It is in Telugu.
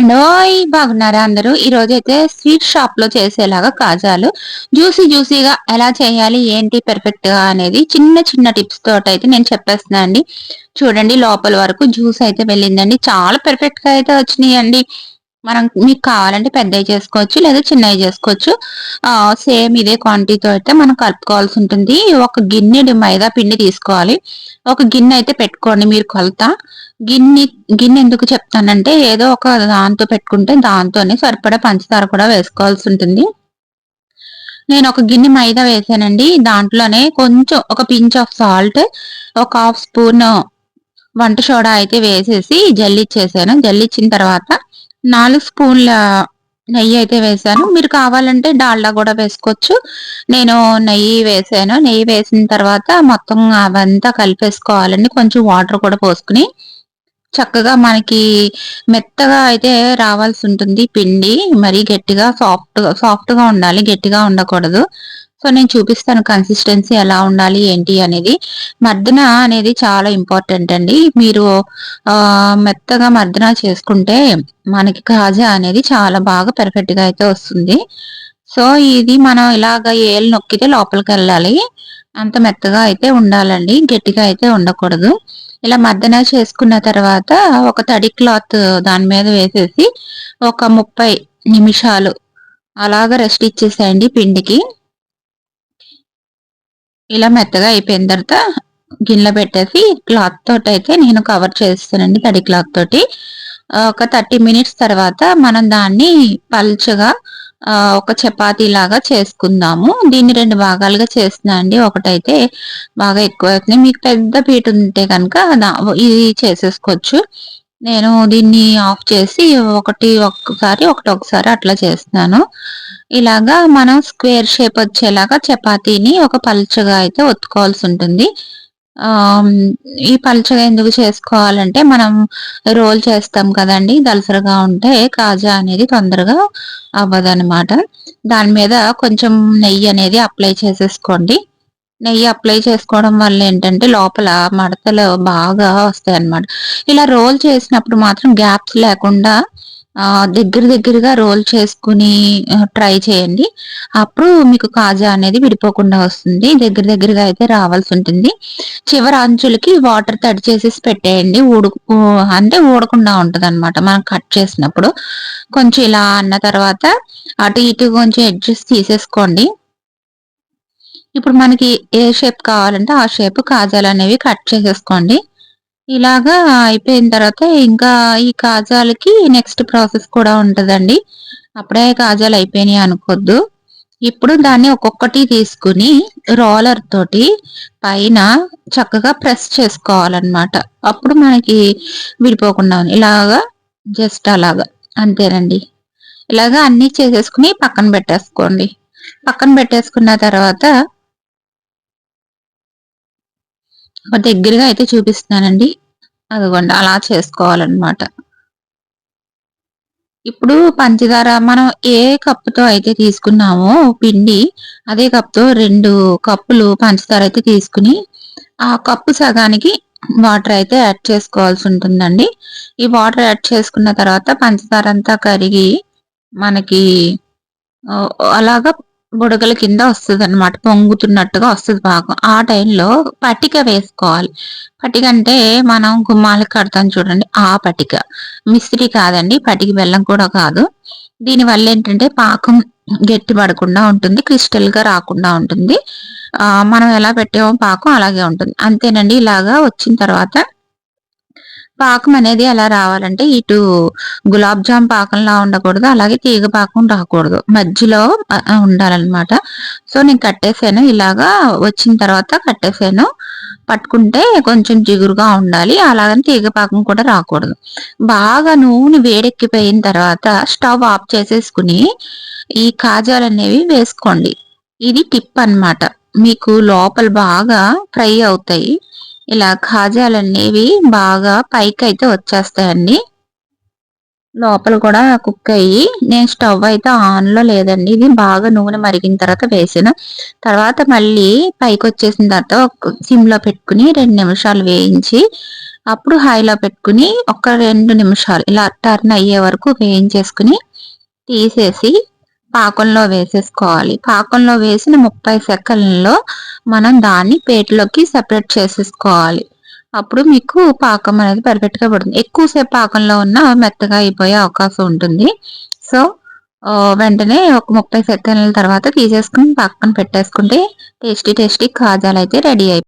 అండ్ ఓయ్ బాగున్నారా అందరూ? ఈ రోజు అయితే స్వీట్ షాప్లో చేసేలాగా కాజాలు. జ్యూసీ జ్యూసీగా ఎలా చేయాలి ఏంటి పెర్ఫెక్ట్గా అనేది చిన్న చిన్న టిప్స్ తోటి అయితే నేను చెప్పేస్తున్నా అండి చూడండి లోపల వరకు జ్యూస్ అయితే వెళ్ళిందండి. చాలా పెర్ఫెక్ట్గా అయితే వచ్చినాయండి. మనం మీకు కావాలంటే పెద్దవి చేసుకోవచ్చు లేదా చిన్నవి చేసుకోవచ్చు. సేమ్ ఇదే క్వాంటిటీతో అయితే మనం కలుపుకోవాల్సి ఉంటుంది. ఒక గిన్నె మైదా పిండి తీసుకోవాలి. ఒక గిన్నె అయితే పెట్టుకోండి మీరు కొలత. గిన్నె గిన్నె ఎందుకు చెప్తానంటే ఏదో ఒక దాంతో పెట్టుకుంటే దాంతోనే సరిపడా పంచదార కూడా వేసుకోవాల్సి ఉంటుంది. నేను ఒక గిన్నె మైదా వేసానండి. దాంట్లోనే కొంచెం ఒక పించ్ ఆఫ్ సాల్ట్ ఒక హాఫ్ స్పూన్ వంట సోడా అయితే వేసేసి జల్లిచ్చేసాను జల్లిచ్చిన తర్వాత నాలుగు స్పూన్ల నెయ్యి అయితే వేసాను. మీరు కావాలంటే డాల్డా కూడా వేసుకోవచ్చు. నేను నెయ్యి వేసాను. నెయ్యి వేసిన తర్వాత మొత్తం అవంతా కలిపేసుకోవాలండి. కొంచెం వాటర్ కూడా పోసుకుని. చక్కగా మనకి మెత్తగా అయితే రావాల్సి ఉంటుంది. పిండి మరీ గట్టిగా సాఫ్ట్ సాఫ్ట్గా ఉండాలి. గట్టిగా ఉండకూడదు. సో నేను చూపిస్తాను కన్సిస్టెన్సీ ఎలా ఉండాలి ఏంటి అనేది. మర్దన అనేది చాలా ఇంపార్టెంట్ అండి. మీరు మెత్తగా మర్దన చేసుకుంటే మనకి కాజా అనేది చాలా బాగా పెర్ఫెక్ట్గా అయితే వస్తుంది. సో ఇది మనం ఇలాగ ఏళ్ళు నొక్కితే లోపలికి వెళ్ళాలి. అంత మెత్తగా అయితే ఉండాలండి. గట్టిగా అయితే ఉండకూడదు. ఇలా మర్దన చేసుకున్న తర్వాత ఒక తడి క్లాత్ దాని మీద వేసేసి ఒక ముప్పై నిమిషాలు అలాగ రెస్ట్ ఇచ్చేసేయండి పిండికి. ఇలా మెత్తగా అయిపోయిన తర్వాత గిన్నెలో పెట్టేసి క్లాత్ తోటి అయితే నేను కవర్ చేస్తానండి తడి క్లాత్ తోటి. ఒక థర్టీ మినిట్స్ తర్వాత మనం దాన్ని పల్చగా ఒక చపాతీ లాగా చేసుకుందాము. దీన్ని రెండు భాగాలుగా చేస్తున్నా అండి. ఒకటైతే బాగా ఎక్కువ అవుతుంది మీకు పెద్ద పీట ఉంటే కనుక ఇది చేసేసుకోవచ్చు. నేను దీన్ని ఆఫ్ చేసి ఒకటి ఒక్కసారి ఒకటి ఒకసారి అట్లా చేస్తున్నాను. ఇలాగా మనం స్క్వేర్ షేప్ వచ్చేలాగా చపాతీని ఒక పలుచగా అయితే ఒత్తుకోవాల్సి ఉంటుంది. ఈ పలుచగా ఎందుకు చేసుకోవాలంటే మనం రోల్ చేస్తాం కదండి దలసరగా ఉంటే కాజా అనేది తొందరగా అవ్వదనమాట దాని మీద కొంచెం నెయ్యి అనేది అప్లై చేసేసుకోండి. నెయ్యి అప్లై చేసుకోవడం వల్ల ఏంటంటే లోపల మడతలు బాగా వస్తాయి అన్నమాట ఇలా రోల్ చేసినప్పుడు మాత్రం గ్యాప్స్ లేకుండా దగ్గర దగ్గరగా రోల్ చేసుకుని ట్రై చేయండి. అప్పుడు మీకు కాజా అనేది విడిపోకుండా వస్తుంది. దగ్గర దగ్గరగా అయితే రావాల్సి ఉంటుంది. చివరి అంచులకి వాటర్ తడి చేసేసి పెట్టేయండి. ఊడు అంటే ఊడకుండా ఉంటుంది అనమాట మనం కట్ చేసినప్పుడు. కొంచెం ఇలా అన్న తర్వాత అటు ఇటు కొంచెం అడ్జస్ట్ తీసేసుకోండి. ఇప్పుడు మనకి ఏ షేప్ కావాలంటే ఆ షేప్ కాజాలు అనేవి కట్ చేసేసుకోండి. ఇలాగా అయిపోయిన తర్వాత ఇంకా ఈ కాజాలకి నెక్స్ట్ ప్రాసెస్ కూడా ఉంటుందండి. అప్పుడే కాజాలు అయిపోయినాయి అనుకోద్దు. ఇప్పుడు దాన్ని ఒక్కొక్కటి తీసుకుని రోలర్ తోటి పైన చక్కగా ప్రెస్ చేసుకోవాలన్నమాట. అప్పుడు మనకి విడిపోకుండా ఇలాగా జస్ట్ అలాగా. అంతేనండి. ఇలాగా అన్ని చేసేసుకుని పక్కన పెట్టేసుకోండి. పక్కన పెట్టేసుకున్న తర్వాత దగ్గరగా అయితే చూపిస్తున్నానండి. అదిగోండి అలా చేసుకోవాలన్నమాట. ఇప్పుడు పంచదార మనం ఏ కప్పుతో అయితే తీసుకున్నామో పిండి అదే కప్తో రెండు కప్పులు పంచదార అయితే తీసుకుని ఆ కప్పు సగానికి వాటర్ అయితే యాడ్ చేసుకోవాల్సి ఉంటుందండి. ఈ వాటర్ యాడ్ చేసుకున్న తర్వాత పంచదార అంతా కరిగి మనకి అలాగా బుడగల కింద వస్తుంది అనమాట పొంగుతున్నట్టుగా వస్తుంది భాగం. ఆ టైంలో పట్టిక వేసుకోవాలి. పట్టిక అంటే మనం గుమ్మాలకు కడతాం చూడండి. ఆ పట్టిక మిస్త్రీ కాదండి. పట్టిక బెల్లం కూడా కాదు. దీని వల్ల ఏంటంటే పాకం గట్టి పడకుండా ఉంటుంది. క్రిస్టల్గా రాకుండా ఉంటుంది. ఆ మనం ఎలా పెట్టామో పాకం అలాగే ఉంటుంది. అంతేనండి. ఇలాగా వచ్చిన తర్వాత పాకం అనేది ఎలా రావాలంటే ఇటు గులాబ్ జామ్ పాకంలా ఉండకూడదు అలాగే తీగ పాకం రాకూడదు. మధ్యలో ఉండాలన్నమాట. సో నేను కట్టేసాను ఇలాగా వచ్చిన తర్వాత కట్టేసాను పట్టుకుంటే కొంచెం జిగురుగా ఉండాలి. అలాగని తీగ పాకం కూడా రాకూడదు. బాగా నూనె వేడెక్కిపోయిన తర్వాత స్టవ్ ఆఫ్ చేసేసుకుని ఈ కాజాలు అనేవి వేసుకోండి. ఇది టిప్ అనమాట మీకు లోపల బాగా ఫ్రై అవుతాయి. ఇలా ఖాజాలు అనేవి బాగా పైకి అయితే వచ్చేస్తాయండి. లోపల కూడా కుక్ అయ్యి నేను స్టవ్ అయితే ఆన్లో లేదండి. ఇది బాగా నూనె మరిగిన తర్వాత వేసాను. తర్వాత మళ్ళీ పైకి వచ్చేసిన తర్వాత సిమ్లో పెట్టుకుని రెండు నిమిషాలు వేయించి అప్పుడు హైలో పెట్టుకుని ఒక రెండు నిమిషాలు ఇలా టర్న్ అయ్యే వరకు వేయించేసుకుని తీసేసి పాకంలో వేసేసుకోవాలి. పాకంలో వేసిన ముప్పై సెకండ్లలో మనం దాన్ని పేటలోకి సెపరేట్ చేసేసుకోవాలి. అప్పుడు మీకు పాకం అనేది పర్ఫెక్ట్గా పడుతుంది. ఎక్కువసేపు పాకంలో ఉన్న మెత్తగా అయిపోయే అవకాశం ఉంటుంది. సో వెంటనే ఒక ముప్పై సెకండ్ల తర్వాత తీసేసుకుని పక్కన పెట్టేసుకుంటే టేస్టీ టేస్టీ కాజాలు అయితే రెడీ అయిపోయి